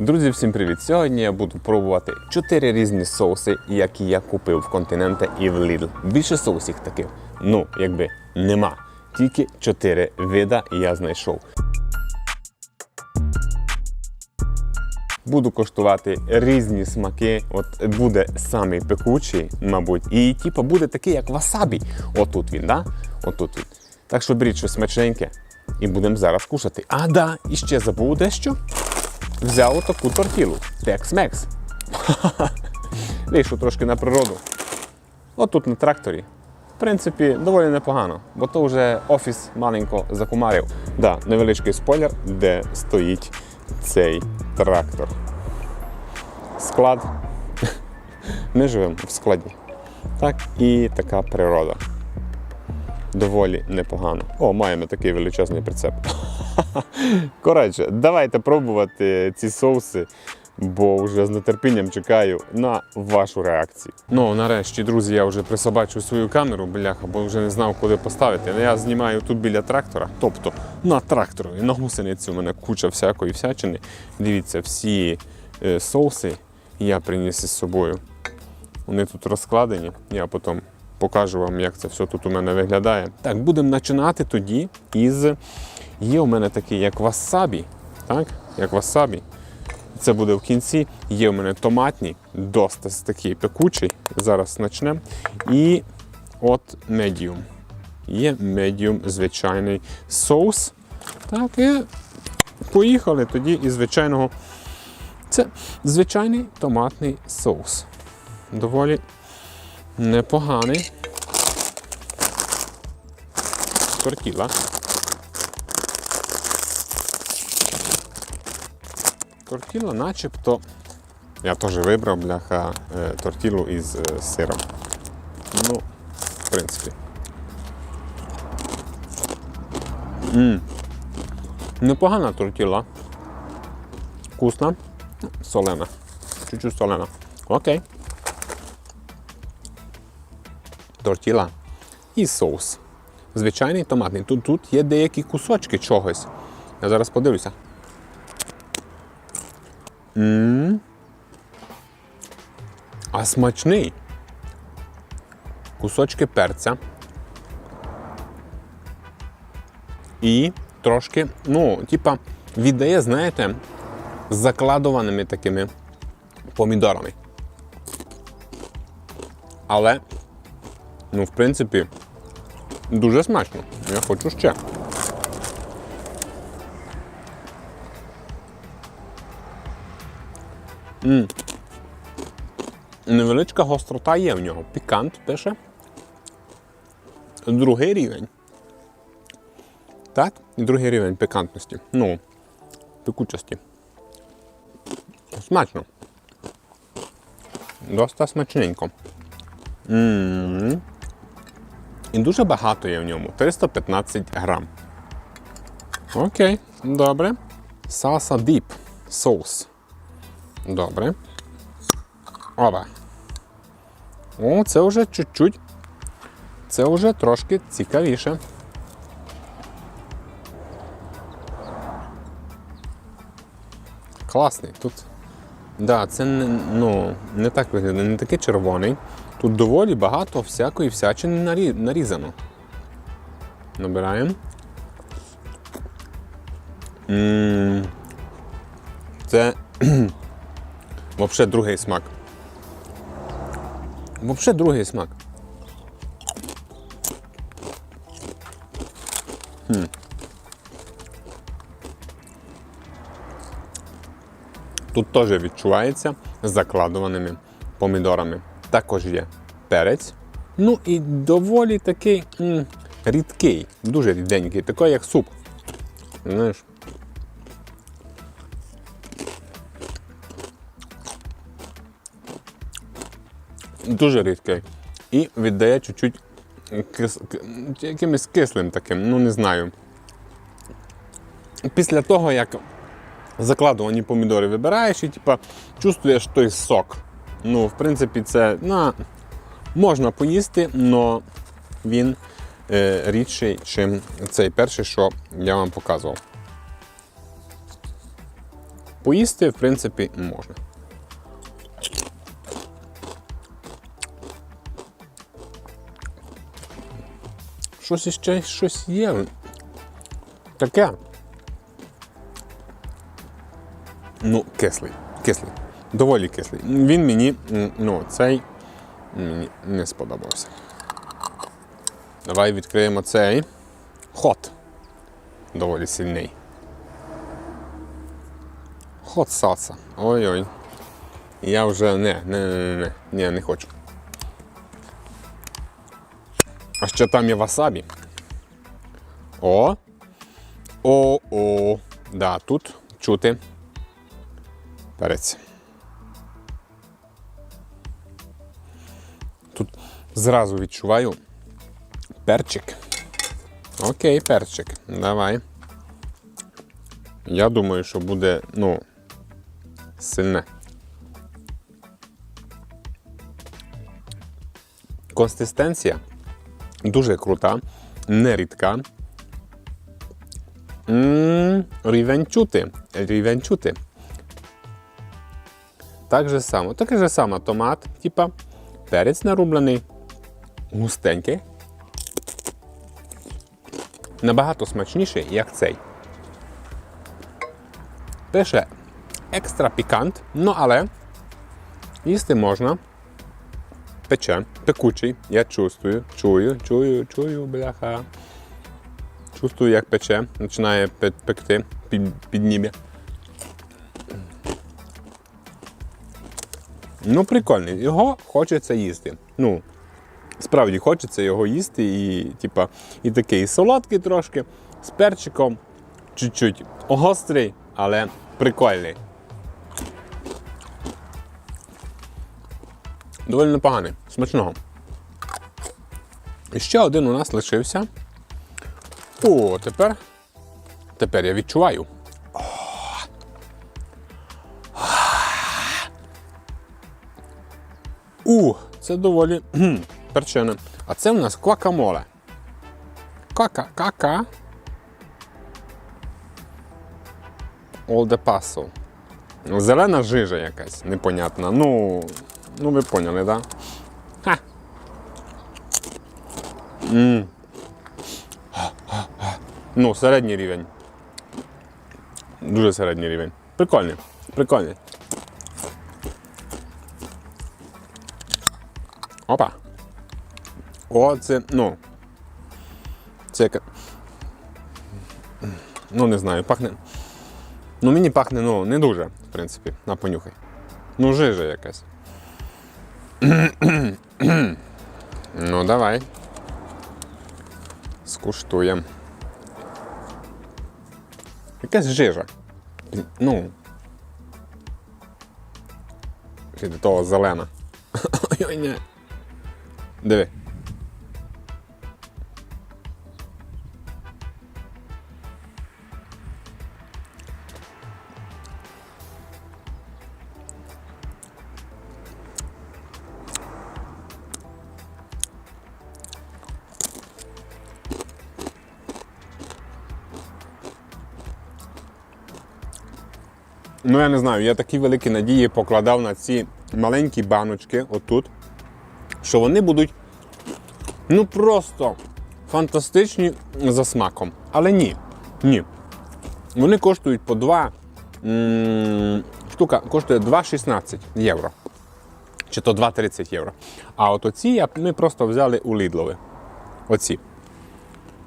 Друзі, всім привіт! Сьогодні я буду пробувати 4 різні соуси, які я купив в континенте і в Lidl. Більше соусів таких, ну, якби нема. Тільки 4 вида я знайшов. Буду коштувати різні смаки. От буде самий пекучий, мабуть, і типу буде такий, як васабі. Отут він, да? Отут він. Так що беріть щось смачненьке і будемо зараз кушати. А, да, і ще забув дещо. Взяв отаку тортілу. Tex-Mex. Вийшов трошки на природу. Отут на тракторі. В принципі, доволі непогано, бо то вже офіс маленько закумарив. Да, невеличкий спойлер, де стоїть цей трактор. Склад. Ми живемо в складі. Так, і така природа. Доволі непогано. О, маємо такий величезний прицеп. Коротше, давайте пробувати ці соуси, бо вже з нетерпінням чекаю на вашу реакцію. Ну, нарешті, друзі, я вже присобачив свою камеру, бляха, бо вже не знав, куди поставити. Я знімаю тут біля трактора, тобто на тракторі, на гусениці у мене куча всякої всячини. Дивіться, всі е, соуси я приніс із собою. Вони тут розкладені. Я потім покажу вам, як це все тут у мене виглядає. Так, будемо починати тоді із. Є у мене такий, як васабі. Так? Як васабі. Це буде в кінці. Є у мене томатні, досить такий пекучий. Зараз почнемо. І от медіум. Є медіум звичайний соус. Так, і поїхали тоді із звичайного. Це звичайний томатний соус. Доволі непоганий. Тортіла. Тортіла начебто. Я теж вибрав бляха е, тортілу із е, сиром. Ну, в принципі. м Непогана тортіла. Вкусна, солена. Чуть-чуть солена. Окей. Тортіла і соус. Звичайний томатний. Тут, тут є деякі кусочки чогось. Я зараз подивлюся. м А смачний. Кусочки перця. І трошки, ну, типа, віддає, знаєте, закладуваними такими помідорами. Але, ну, в принципі, дуже смачно. Я хочу ще. М. Невеличка гострота є в нього. Пікант пише. Другий рівень. Так? І другий рівень пікантності. Ну, пекучості. Смачно. Доста смачненько. м І дуже багато є в ньому. 315 грам. Окей, добре. Саса діп. Соус. Добре. Оба. О, це вже чуть-чуть. Це вже трошки цікавіше. Класний. Тут. Да, це не, ну, не так виглядає, не такий червоний. Тут доволі багато всякої всячини нарізано. Набираємо. Це взагалі другий смак. Взагалі другий смак. Тут теж відчувається закладуваними помідорами. Також є перець. Ну і доволі такий м, рідкий, дуже ріденький, такий як суп. Знаєш. Дуже рідкий. І віддає чуть-чуть кис... якимось кислим таким, ну не знаю. Після того, як закладувані помідори вибираєш і типа, чувствуєш той сок. Ну, в принципі, це на, можна поїсти, але він е, рідший, ніж цей перший, що я вам показував. поїсти, в принципі, можна. Щось іще щось є. Таке. Ну, кислий. Кислий. Доволі кислий. Він мені, ну, цей мені не сподобався. Давай відкриємо цей. Хот. Доволі сильний. Хот саса. Ой-ой. Я вже не, не, не, не, не, не хочу. А ще там є васабі. О. О-о. Да, тут чути. Перець. Зразу відчуваю перчик. Окей, перчик. Давай. Я думаю, що буде, ну, сильне. Консистенція дуже крута, не рідка. М, Рівень чути. Рівень чути. Так же само. Таке же само томат, типа перець нарублений, густенький. Набагато смачніший, як цей. Пише екстра пікант, ну але їсти можна. Пече, пекучий, я чувствую, чую, чую, чую, бляха. Чувствую, як пече, починає пекти, під, підніме. Ну, прикольний. Його хочеться їсти. Ну, справді хочеться його їсти і, типа, і такий солодкий трошки, з перчиком, чуть-чуть гострий, але прикольний. Доволі непоганий, смачного. І ще один у нас лишився. О, тепер. Тепер я відчуваю. У, це доволі кхм, перчене. А це в нас квакамоле. Кака, кака. Paso. Зелена жижа якась непонятна. Ну, ну ви поняли, так? Да? М. Ну, середній рівень. Дуже середній рівень. Прикольний. Прикольний. Опа. О, це, ну. Це. Ну, не знаю, пахне. Ну, мені пахне, ну, не дуже, в принципі, на понюхай. Ну, жижа якась. ну, давай. Скуштуємо. Якась жижа. Ну. До того зелена. Ой-ой, ні. Диви. Ну, я не знаю, я такі великі надії покладав на ці маленькі баночки отут, що вони будуть ну просто фантастичні за смаком. Але ні. Ні. Вони коштують по 2. Штука коштує 2,16 євро. Чи то 2,30 євро. А от оці ми просто взяли у Лідлові. Оці.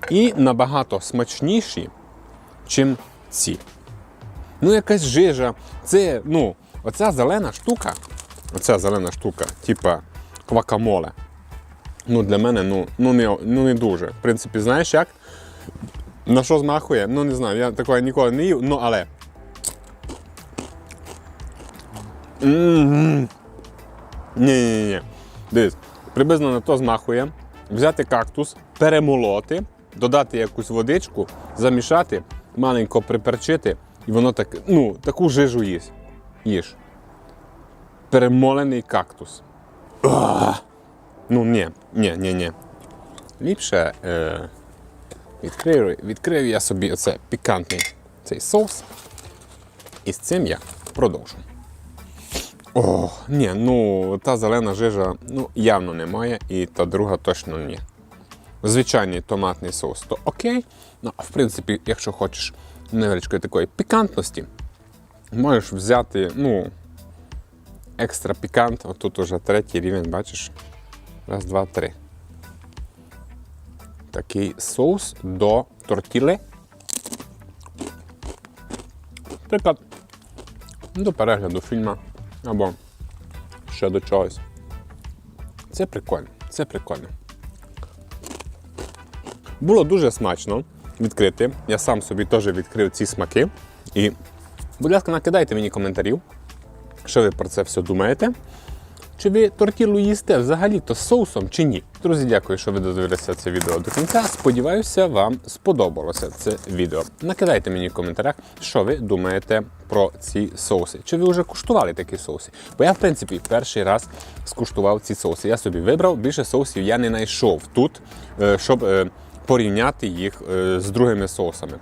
І набагато смачніші, чим ці. Ну, якась жижа. Це, ну, оця зелена штука, оця зелена штука, типа квакамоле. Ну, для мене ну, ну, не, ну, не дуже. В принципі, знаєш як? На що змахує? Ну, не знаю, я такого ніколи не їв, ну але. Ні-ні-ні. Дивись, приблизно на то змахує. Взяти кактус, перемолоти, додати якусь водичку, замішати, маленько приперчити, і воно так, ну, таку жижу їсть. Їж. Перемолений кактус. Ах! Ну, ні, ні, ні, ні. Ліпше е, відкрию, відкрию я собі оце пікантний цей соус. І з цим я продовжу. О, ні, ну та зелена жижа ну, явно немає, і та друга точно ні. Звичайний томатний соус, то окей. Ну, а в принципі, якщо хочеш невеличкої такої пікантності, можеш взяти, ну, екстра пікант. Отут уже третій рівень, бачиш? Раз, два, три. Такий соус до тортіли. Наприклад, до перегляду фільму або ще до чогось. Це прикольно, це прикольно. Було дуже смачно відкрити. Я сам собі теж відкрив ці смаки. І, будь ласка, накидайте мені коментарів, що ви про це все думаєте. Чи ви тортілу їсте взагалі-то з соусом чи ні? Друзі, дякую, що ви додивилися це відео до кінця. Сподіваюся, вам сподобалося це відео. Накидайте мені в коментарях, що ви думаєте про ці соуси. Чи ви вже куштували такі соуси? Бо я, в принципі, перший раз скуштував ці соуси. Я собі вибрав, більше соусів я не знайшов тут, е, щоб е, порівняти їх е, з другими соусами.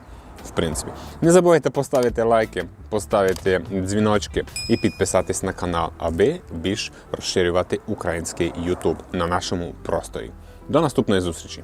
В принципі, не забувайте поставити лайки, поставити дзвіночки і підписатись на канал, аби більш розширювати український YouTube на нашому просторі. До наступної зустрічі!